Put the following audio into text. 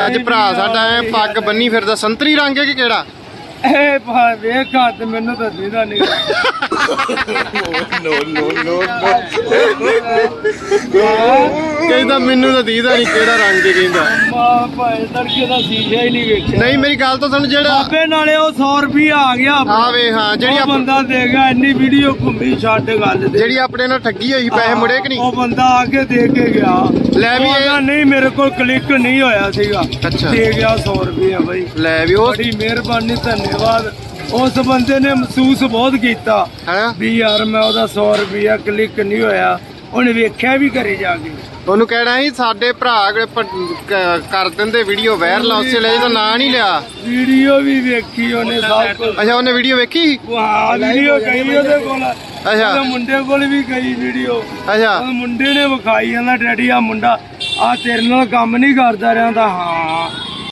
ਅੱਜ ਭਰਾ ਸਾਡਾ ਐ ਪੱਗ ਬੰਨੀ ਫਿਰਦਾ ਸੰਤਰੀ ਰੰਗ ਹੈ ਕਿ ਕਿਹੜਾ ਇਹ ਭਾ ਵੇਖ ਹੱਥ ਮੈਨੂੰ ਤਾਂ ਦੀਦਾ ਨਹੀਂ ਕਹਿੰਦਾ ਮੈਨੂੰ ਤਾਂ ਦੀਦਾ ਨਹੀਂ ਕਿਹੜਾ ਰੰਗ ਕਹਿੰਦਾ। ਮਾਂ ਤੜਕੇ ਦਾ ਸੀਸ਼ਾ ਹੀ ਨਹੀਂ ਵੇਖਿਆ ਨਹੀਂ ਮੇਰੀ ਗੱਲ ਤਾਂ ਸੁਣ ਜਿਹੜਾ ਬਾਬੇ ਨਾਲੇ ਉਹ 100 ਰੁਪਏ ਆ ਗਿਆ। ਆ ਵੇ ਹਾਂ ਜਿਹੜੀ ਉਹ ਆਪ- ਬੰਦਾ ਦੇ ਗਿਆ ਇੰਨੀ ਵੀਡੀਓ ਘੁੰਮੀ ਛੱਡ ਗੱਲ ਦੇ ਜਿਹੜੀ ਆਪਣੇ ਨਾਲ ਠੱਗੀ ਹੋਈ ਪੈਸੇ ਮੁੜੇ ਕਿ ਨਹੀਂ? ਉਹ ਬੰਦਾ ਆ ਕੇ ਦੇ ਕੇ ਗਿਆ। ਲੈ ਵੀ ਉਹ ਇਹ- ਕਹਿੰਦਾ ਨਹੀਂ ਮੇਰੇ ਕੋਲ ਕਲਿੱਕ ਨਹੀਂ ਹੋਇਆ ਸੀਗਾ। ਅੱਛਾ। ਦੇ ਗਿਆ 100 ਰੁਪਏ ਬਈ। ਲੈ ਵੀ ਉਹ ਬੜੀ ਮਿਹਰਬਾਨੀ ਧੰਨਵਾਦ। ਉਸ ਬੰਦੇ ਨੇ ਮਹਿਸੂਸ ਬਹੁਤ ਕੀਤਾ ਹੈ? ਵੀ ਯਾਰ ਮੈਂ ਉਹਦਾ 100 ਰੁਪਿਆ ਕਲਿੱਕ ਨਹੀਂ ਹੋਇਆ। ਉਹਨੇ ਵੇਖਿਆ ਵੀ ਕਰੀ ਜਾ ਕੇ। ਉਹਨੂੰ ਕਹਿਣਾ ਸੀ ਸਾਡੇ ਭਰਾ ਅਗਲੇ ਪ- ਕ- ਕਰ ਦਿੰਦੇ ਵੀਡੀਓ ਵਾਇਰਲ ਉਸੇ ਲਈ ਤਾਂ ਨਾਂ ਨਹੀਂ ਲਿਆ। ਵੀਡੀਓ ਵੀ ਵੇਖੀ ਉਹਨੇ ਸਭ ਕੁਝ ਅੱਛਾ ਉਹਨੇ ਵੀਡੀਓ ਵੇਖੀ? ਵਾਹ ਵੀਡੀਓ ਗਈ ਉਹਦੇ ਕੋਲ। ਅੱਛਾ। ਉਹਦੇ ਮੁੰਡੇ ਕੋਲ ਵੀ ਗਈ ਵੀਡੀਓ ਅੱਛਾ। ਉਹ ਮੁੰਡੇ ਨੇ ਵਿਖਾਈ ਜਾਂਦਾ ਡੈਡੀ ਆ ਮੁੰਡਾ ਆ ਤੇਰੇ ਨਾਲ ਕੰਮ ਨਹੀਂ ਕਰਦਾ ਰਹਿੰਦਾ। ਹਾਂ।